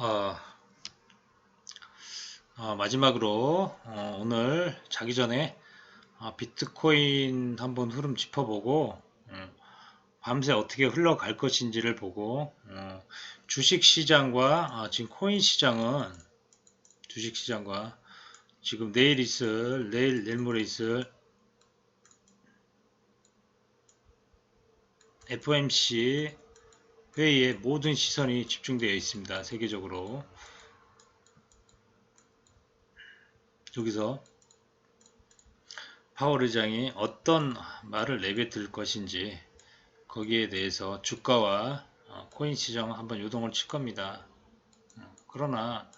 어, 어, 마지막으로 어, 오늘 자기 전에 어, 비트코인 한번 흐름 짚어보고 음, 밤새 어떻게 흘러갈 것인지를 보고 어, 주식 시장과 어, 지금 코인 시장은 주식 시장과 지금 내일 있을 내일 내일 모레 있을 FOMC 회의에 모든 시선이 집중되어 있습니다. 세계적으로. 여기서 파월 의장이 어떤 말을 내뱉을 것인지 거기에 대해서 주가와 어, 코인 시장 한번 요동을 칠 겁니다. 어, 그러나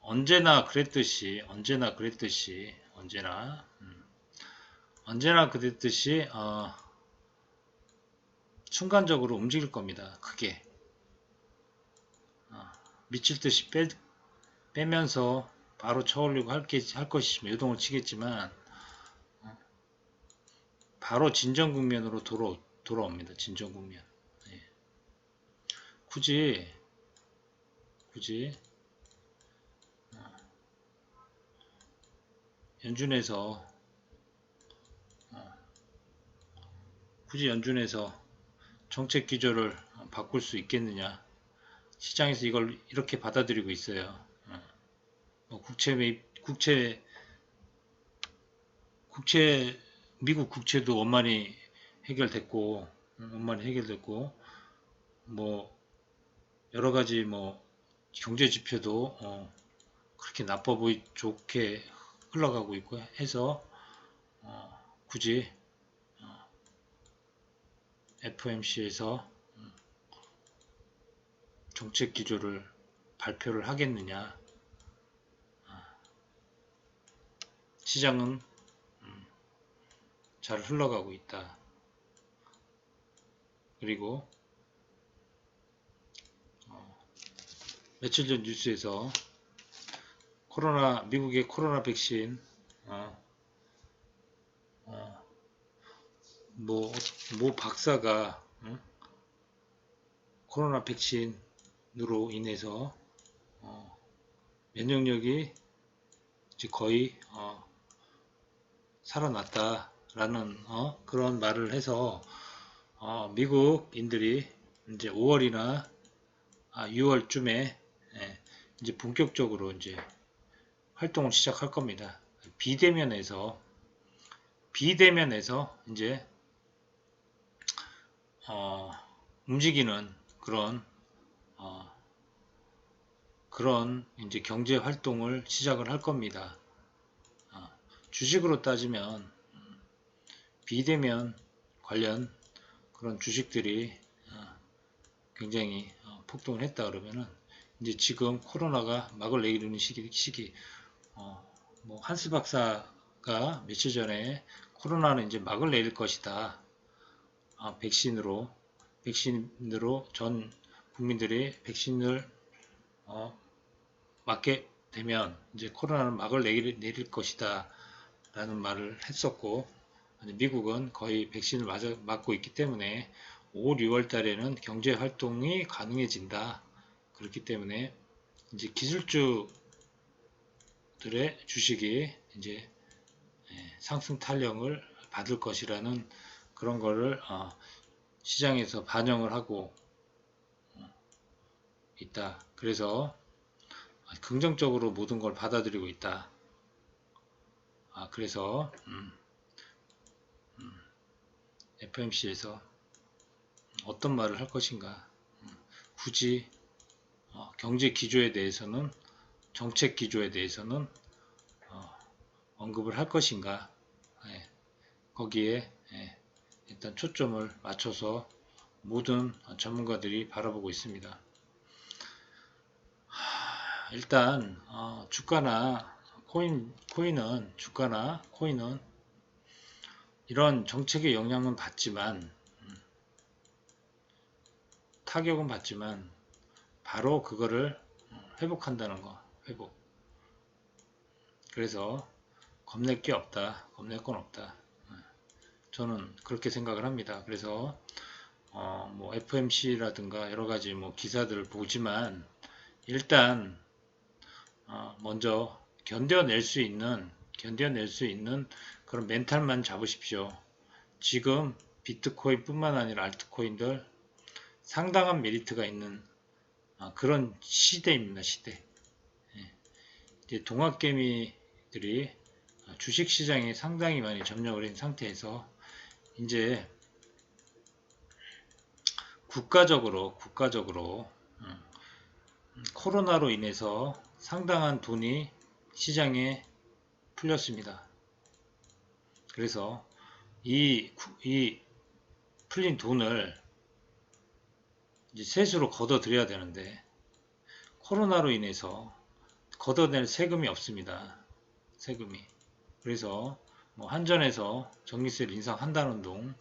언제나 그랬듯이 언제나 그랬듯이 언제나 음, 언제나 그랬듯이 어, 순간적으로 움직일 겁니다. 크게. 어, 미칠 듯이 빼, 빼면서 바로 쳐올리고 할, 게, 할 것이지만 요동을 치겠지만 어, 바로 진정 국면으로 돌아, 돌아옵니다. 진정 국면. 예. 굳이 굳이 어, 연준에서 어, 굳이 연준에서 정책 기조를 바꿀 수 있겠느냐. 시장에서 이걸 이렇게 받아들이고 있어요. 어. 뭐 국채 매입, 국채, 국채, 미국 국채도 원만히 해결됐고, 원만히 해결됐고, 뭐, 여러 가지 뭐, 경제 지표도, 어, 그렇게 나빠 보이, 좋게 흘러가고 있고 해서, 어, 굳이 FOMC에서 음, 정책 기조를 발표를 하겠느냐. 아, 시장은 음, 잘 흘러가고 있다. 그리고 어, 며칠 전 뉴스에서 코로나 미국의 코로나 백신 어, 어, 뭐, 모 박사가 응? 코로나 백신으로 인해서 어, 면역력이 거의 어, 살아났다라는 어, 그런 말을 해서 어, 미국인들이 이제 5월이나 아, 6월쯤에 예, 이제 본격적으로 이제 활동을 시작할 겁니다. 비대면에서 비대면에서 이제 어, 움직이는 그런 어, 그런 이제 경제 활동을 시작을 할 겁니다. 어, 주식으로 따지면 음, 비대면 관련 그런 주식들이 어, 굉장히 어, 폭등을 했다 그러면은 이제 지금 코로나가 막을 내리는 시기, 시기 어, 뭐 한스 박사가 며칠 전에 코로나는 이제 막을 내릴 것이다. 아, 백신으로 백신으로 전 국민들이 백신을 어, 맞게 되면 이제 코로나는 막을 내릴, 내릴 것이다 라는 말을 했었고 미국은 거의 백신을 맞아, 맞고 있기 때문에 5, 6월 달에는 경제 활동이 가능해진다. 그렇기 때문에 이제 기술주들의 주식이 이제 예, 상승 탄력을 받을 것이라는 그런 거를 어, 시장에서 반영을 하고 어, 있다. 그래서 긍정적으로 모든 걸 받아들이고 있다. 아, 그래서 음, 음, FMC에서 어떤 말을 할 것인가 음, 굳이 어, 경제 기조에 대해서는 정책 기조에 대해서는 어, 언급을 할 것인가 예, 거기에 예, 일단 초점을 맞춰서 모든 전문가들이 바라보고 있습니다. 일단 어, 주가나 코인 코인은 주가나 코인은 이런 정책의 영향은 받지만 음, 타격은 받지만 바로 그거를 회복한다는 거 회복 그래서 겁낼 게 없다 겁낼 건 없다 저는 그렇게 생각을 합니다. 그래서 어, 뭐 FMC라든가 여러 가지 뭐 기사들을 보지만 일단 어, 먼저 견뎌낼 수 있는 견뎌낼 수 있는 그런 멘탈만 잡으십시오. 지금 비트코인 뿐만 아니라 알트코인들 상당한 메리트가 있는 아, 그런 시대입니다. 시대. 예. 이제 동학개미들이 주식시장에 상당히 많이 점령을 한 상태에서 이제 국가적으로 국가적으로 음, 코로나로 인해서 상당한 돈이 시장에 풀렸습니다. 그래서 이, 구- 이 풀린 돈을 이제 세수로 걷어들여야 되는데 코로나로 인해서 걷어낼 세금이 없습니다. 세금이. 그래서 뭐 한전에서 전기세를 인상한다는 둥,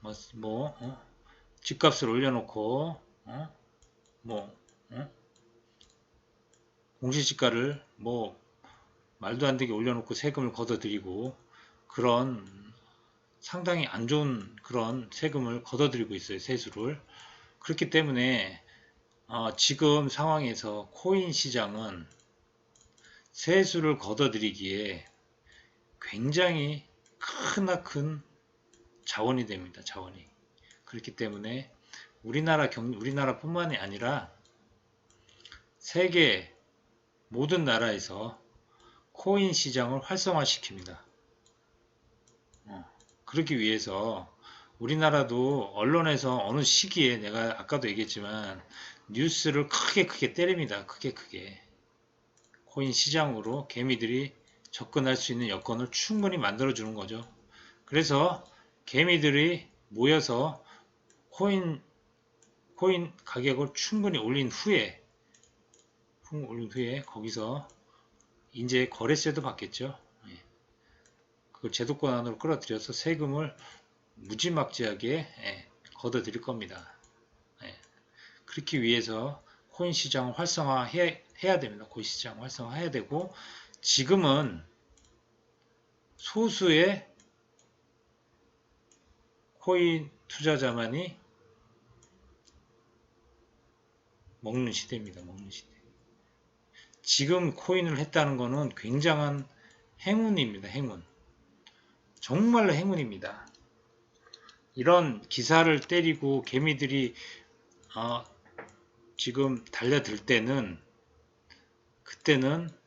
뭐, 뭐 어? 집값을 올려놓고 어? 뭐 어? 공시지가를 뭐 말도 안 되게 올려놓고 세금을 걷어들이고 그런 상당히 안 좋은 그런 세금을 걷어들이고 있어요 세수를 그렇기 때문에 어, 지금 상황에서 코인 시장은 세수를 걷어들이기에 굉장히 크나큰 자원이 됩니다 자원이 그렇기 때문에 우리나라 경 우리나라뿐만이 아니라 세계 모든 나라에서 코인 시장을 활성화시킵니다. 어, 그러기 위해서 우리나라도 언론에서 어느 시기에 내가 아까도 얘기했지만 뉴스를 크게 크게 때립니다. 크게 크게 코인 시장으로 개미들이 접근할 수 있는 여건을 충분히 만들어 주는 거죠. 그래서 개미들이 모여서 코인 코인 가격을 충분히 올린 후에 후- 올린 후에 거기서 이제 거래세도 받겠죠. 예. 그 제도권 안으로 끌어들여서 세금을 무지막지하게 예, 걷어 들일 겁니다. 예. 그렇기 위해서 코인 시장을 활성화해야 해야 됩니다. 코인 시장 활성화해야 되고 지금은 소수의 코인 투자자만이 먹는 시대입니다. 먹는 시대. 지금 코인을 했다는 것은 굉장한 행운입니다. 행운. 정말로 행운입니다. 이런 기사를 때리고 개미들이 어, 지금 달려들 때는 그때는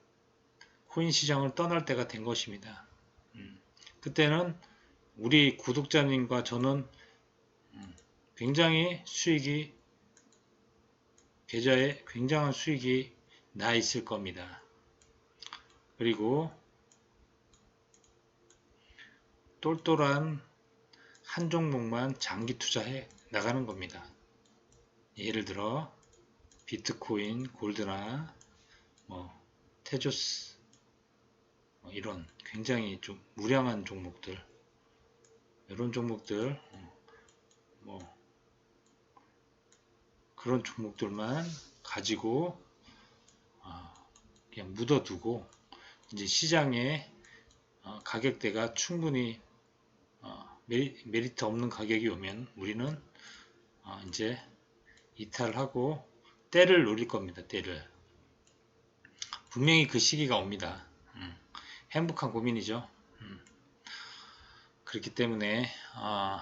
코인 시장을 떠날 때가 된 것입니다. 음, 그때는 우리 구독자님과 저는 음, 굉장히 수익이 계좌에 굉장한 수익이 나 있을 겁니다. 그리고 똘똘한 한 종목만 장기 투자해 나가는 겁니다. 예를 들어 비트코인, 골드나 뭐 테조스 뭐 이런 굉장히 좀 무량한 종목들 이런 종목들 어, 뭐 그런 종목들만 가지고 어, 그냥 묻어두고 이제 시장에 어, 가격대가 충분히 어, 메리, 메리트 없는 가격이 오면 우리는 어, 이제 이탈을 하고 때를 노릴 겁니다. 때를 분명히 그 시기가 옵니다. 음, 행복한 고민이죠. 음, 그렇기 때문에 어,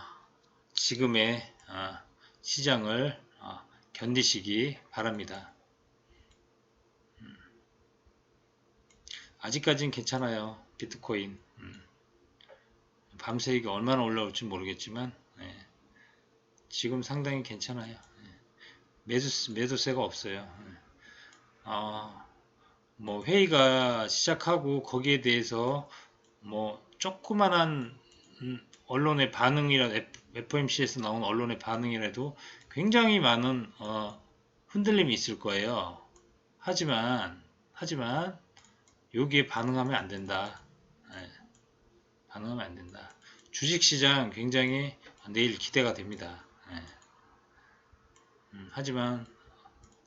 지금의 어, 시장을 어, 견디시기 바랍니다. 음, 아직까지는 괜찮아요. 비트코인. 음, 밤새 이게 얼마나 올라올지 모르겠지만 예, 지금 상당히 괜찮아요. 예, 매수, 매도세가 없어요. 예. 어, 뭐 회의가 시작하고 거기에 대해서 뭐 조그만한 음, 언론의 반응이라 FOMC에서 나온 언론의 반응이라도 굉장히 많은 어, 흔들림이 있을 거예요. 하지만 하지만 여기에 반응하면 안 된다. 예, 반응하면 안 된다. 주식시장 굉장히 내일 기대가 됩니다. 예. 음, 하지만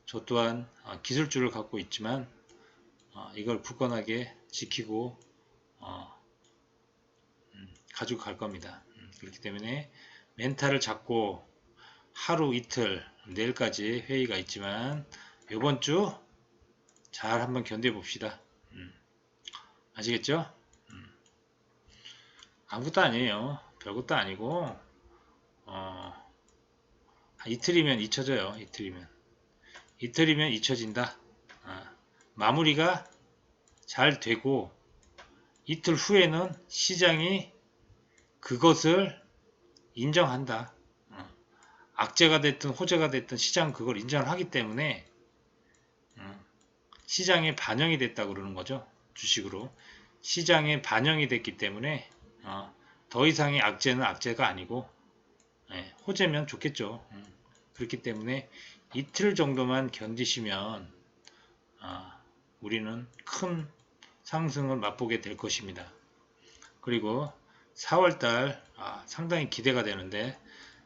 저 또한 어, 기술주를 갖고 있지만 어, 이걸 굳건하게 지키고 어, 음, 가지고 갈 겁니다. 음, 그렇기 때문에 멘탈을 잡고 하루 이틀 내일까지 회의가 있지만 이번 주 잘 한번 견뎌 봅시다. 음. 아시겠죠? 음. 아무것도 아니에요. 별것도 아니고 어, 한 이틀이면 잊혀져요. 이틀이면 이틀이면 잊혀진다. 아, 마무리가 잘 되고 이틀 후에는 시장이 그것을 인정한다. 어. 악재가 됐든 호재가 됐든 시장 그걸 인정을 하기 때문에 어, 시장에 반영이 됐다 그러는 거죠. 주식으로 시장에 반영이 됐기 때문에 어, 더 이상의 악재는 악재가 아니고 예, 호재면 좋겠죠. 음, 그렇기 때문에 이틀 정도만 견디시면 아, 우리는 큰 상승을 맛보게 될 것입니다. 그리고 4월달 아, 상당히 기대가 되는데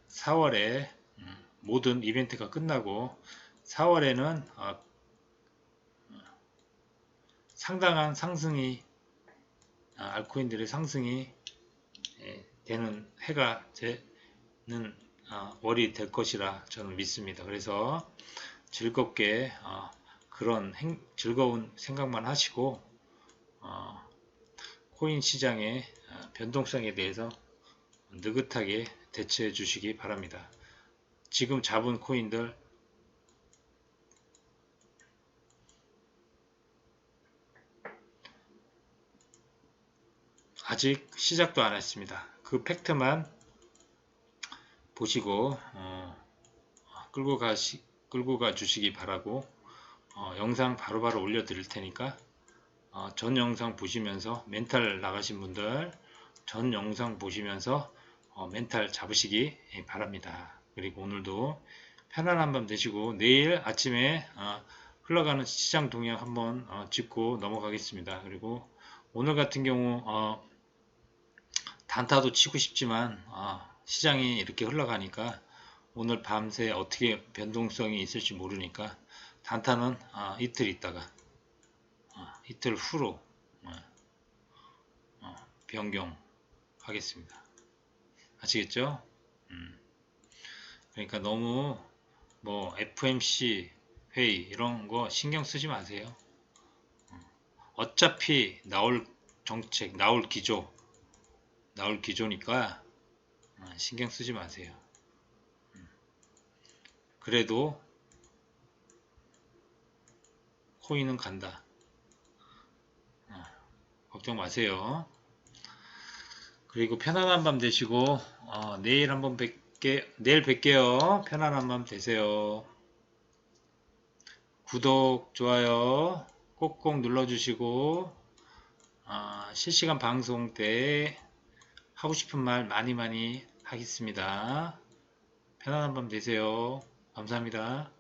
4월에 음, 모든 이벤트가 끝나고 4월에는 어, 상당한 상승이 아, 알코인들의 상승이 예, 되는 해가 되는 아, 월이 될 것이라 저는 믿습니다. 그래서 즐겁게 어, 그런 행- 즐거운 생각만 하시고 어, 코인 시장의 어, 변동성에 대해서 느긋하게 대처해 주시기 바랍니다. 지금 잡은 코인들 아직 시작도 안 했습니다. 그 팩트만 보시고 어, 끌고 가시 끌고 가 주시기 바라고 어, 영상 바로 바로 올려 드릴 테니까 어, 전 영상 보시면서 멘탈 나가신 분들 전 영상 보시면서 어, 멘탈 잡으시기 바랍니다. 그리고 오늘도 편안한 밤 되시고 내일 아침에 어, 흘러가는 시장 동향 한번 어, 짚고 넘어가겠습니다. 그리고 오늘 같은 경우 어, 단타도 치고 싶지만 어, 시장이 이렇게 흘러가니까 오늘 밤새 어떻게 변동성이 있을지 모르니까 단타는 어, 이틀 있다가 어, 이틀 후로 어, 어, 변경하겠습니다. 아시겠죠? 음. 그러니까 너무 뭐 FMC 회의 이런 거 신경 쓰지 마세요. 어, 어차피 나올 정책, 나올 기조, 나올 기조니까 어, 신경 쓰지 마세요. 음. 그래도 코인은 간다. 어, 걱정 마세요. 그리고 편안한 밤 되시고 어, 내일 한번 뵐게 내일 뵐게요. 편안한 밤 되세요. 구독, 좋아요 꼭꼭 눌러주시고 어, 실시간 방송 때 하고 싶은 말 많이 많이 하겠습니다. 편안한 밤 되세요. 감사합니다.